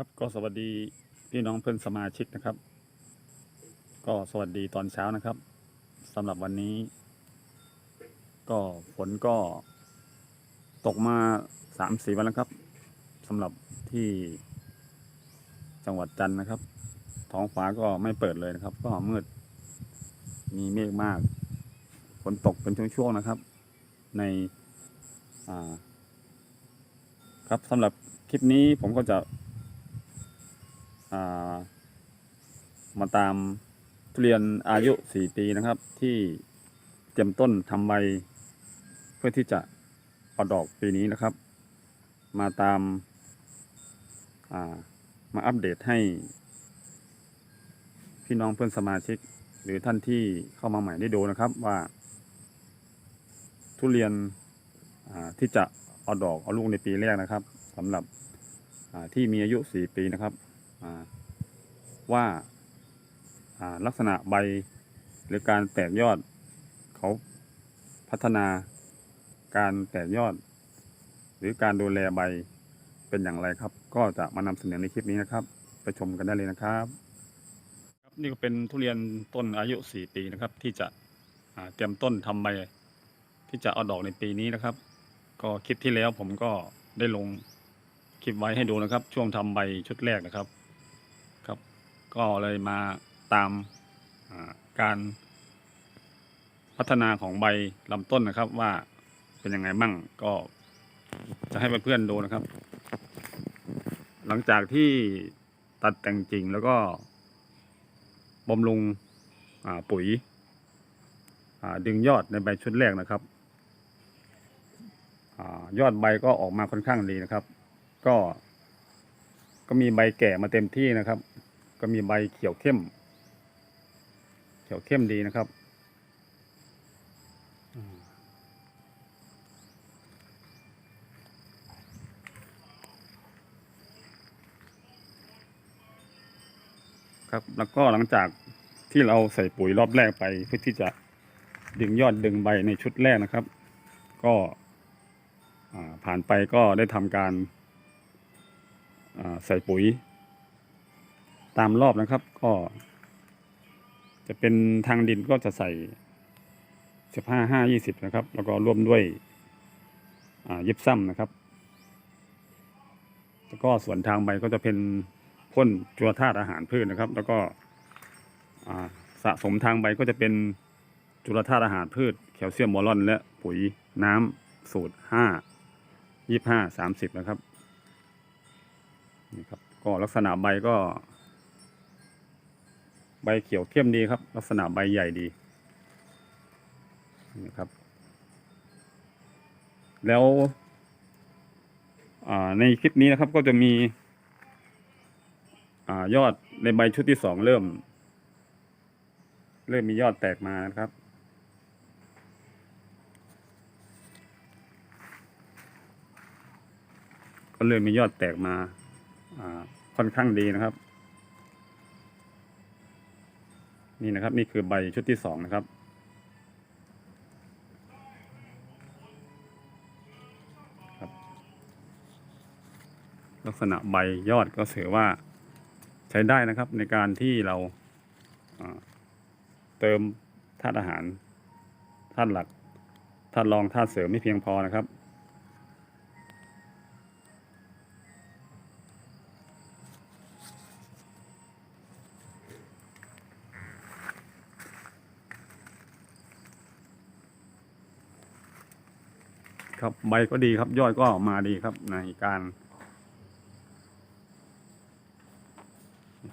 ครับก็สวัสดีพี่น้องเพื่อนสมาชิกนะครับ ก็สวัสดีตอนเช้านะครับสำหรับวันนี้ ก็ฝนก็ตกมาสามสี่วันแล้วครับสำหรับที่จังหวัดจันทร์นะครับ ท้องฟ้าก็ไม่เปิดเลยนะครับ ก็มืด มีเมฆมากฝนตกเป็นช่วงๆนะครับ ในอ่าครับสำหรับคลิปนี้ผมก็จะ มาตามทุเรียนอายุ 4 ปีนะครับ ที่เตรียมต้นทำใบเพื่อที่จะออกดอกปีนี้นะครับ มาตามามาอัปเดตให้ พี่น้องเพื่อนสมาชิก หรือท่านที่เข้ามาใหม่ได้ดูนะครับว่าทุเรียนที่จะเอาดอกเอาลูกในปีแรกนะครับสำหรับที่มีอายุ 4 ปีนะครับ ว่าลักษณะใบหรือการแตกยอด เขาพัฒนาการแตกยอด หรือการดูแลใบเป็นอย่างไรครับ ก็จะมานำเสนอในคลิปนี้นะครับ ไปชมกันได้เลยนะครับ ครับนี่ก็เป็นทุเรียนต้นอายุ 4 ปีนะครับ ที่จะเตรียมต้นทำใบที่จะเอาดอกในปีนี้นะครับ ก็คลิปที่แล้วผมก็ได้ลงคลิปไว้ให้ดูนะครับ ช่วงทำใบชุดแรกนะครับ ก็เลยมาตามการพัฒนาของใบลำต้นนะครับว่าเป็นยังไงบ้างก็จะให้เพื่อนๆดูนะครับ หลังจากที่ตัดแต่งกิ่งแล้วก็บำรุงปุ๋ยดึงยอดในใบชุดแรกนะครับอยอดใบก็ออกมาค่อนข้างดีนะครับ ก็ ก็มีใบแก่มาเต็มที่นะครับ ก็มีใบเขียวเข้ม เขียวเข้มดีนะครับครับแล้วก็หลังจากที่เราใส่ปุ๋ยรอบแรกไปเพื่อที่จะดึงยอดดึงใบในชุดแรกนะครับ ก็ผ่านไปก็ได้ทำการใส่ปุ๋ย ตามรอบนะครับ ก็ จะเป็นทางดินก็จะใส่สิบห้าห้ายี่สิบนะครับ แล้วก็ร่วมด้วยยิบซ้ำนะครับ แล้วก็ส่วนทางใบก็จะเป็นพ่นจัวธาตุอาหารพืชนะครับ แล้วก็สะสมทางใบก็จะเป็นจุลธาตุอาหารพืชแคลเซียมบอรอน และปุ๋ยน้ำสูตรห้ายี่ห้าสามสิบนะครับนี่ครับก็ลักษณะใบก็ ใบเขียวเข้มดีครับ ลักษณะใบใหญ่ดีนี่ครับ แล้วในคลิปนี้นะครับก็จะมีอยอดในใบชุดที่สองเริ่ม เริ่มมียอดแตกมานะครับ ก็เริ่มมียอดแตกมาค่อนข้างดีนะครับ นี่นะครับ นี่คือใบชุดที่สองนะครับ ลักษณะใบยอดก็ถือว่าใช้ได้นะครับในการที่เราาเติมธาตุอาหารธาตุหลักธาตุรองธาตุเสริมไม่เพียงพอนะครับ ครับใบก็ดีครับยอดก็มาดีครับในการ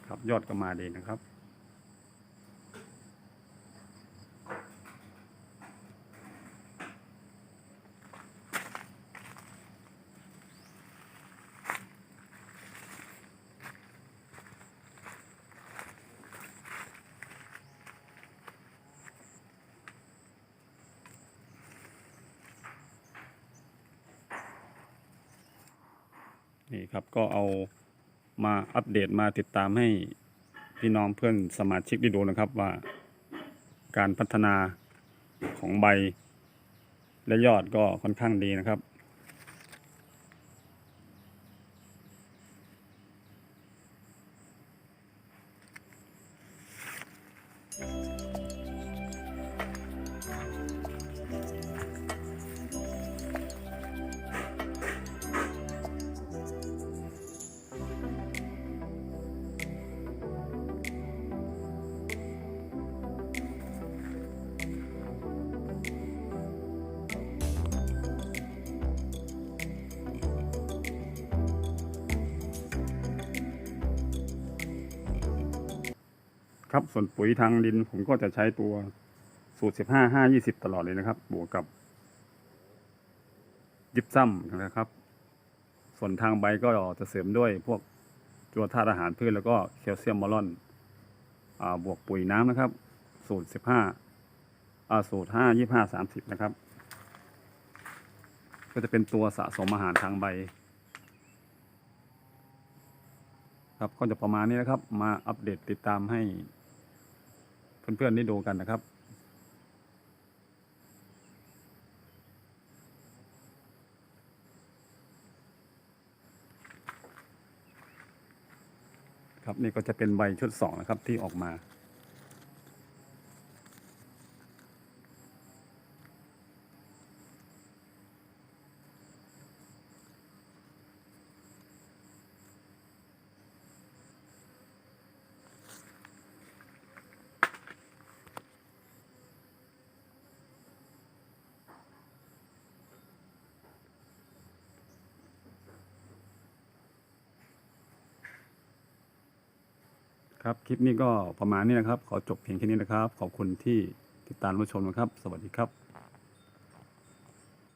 ครับยอดก็มาดีนะครับ นี่ครับก็เอามาอัปเดตมาติดตามให้พี่น้องเพื่อนสมาชิกได้ดูนะครับว่า การพัฒนาของใบและยอดก็ค่อนข้างดีนะครับ ครับ ส่วนปุ๋ยทางดินผมก็จะใช้ตัวสูตรสิบห้าห้ายี่สิบตลอดเลยนะครับ บวกกับยิบซ้ำนะครับ ส่วนทางใบก็จะเสริมด้วยพวกตัวธาตุอาหารพืชแล้วก็แคลเซียมมอลลอนอบวกปุ๋ยน้ำนะครับ สูตรสิบห้าสูตรห้ายี่ห้าสามสิบนะครับ ก็จะเป็นตัวสะสมอาหารทางใบ ครับก็จะประมาณนี้นะครับ มาอัปเดตติดตามให้ เพื่อนๆได้ดูกันนะครับ ครับนี่ก็จะเป็นใบชุดสองนะครับที่ออกมา ครับคลิปนี้ก็ประมาณนี้นะครับ ขอจบเพียงแค่นี้นะครับ ขอบคุณที่ติดตามรับชมนะครับ สวัสดีครับ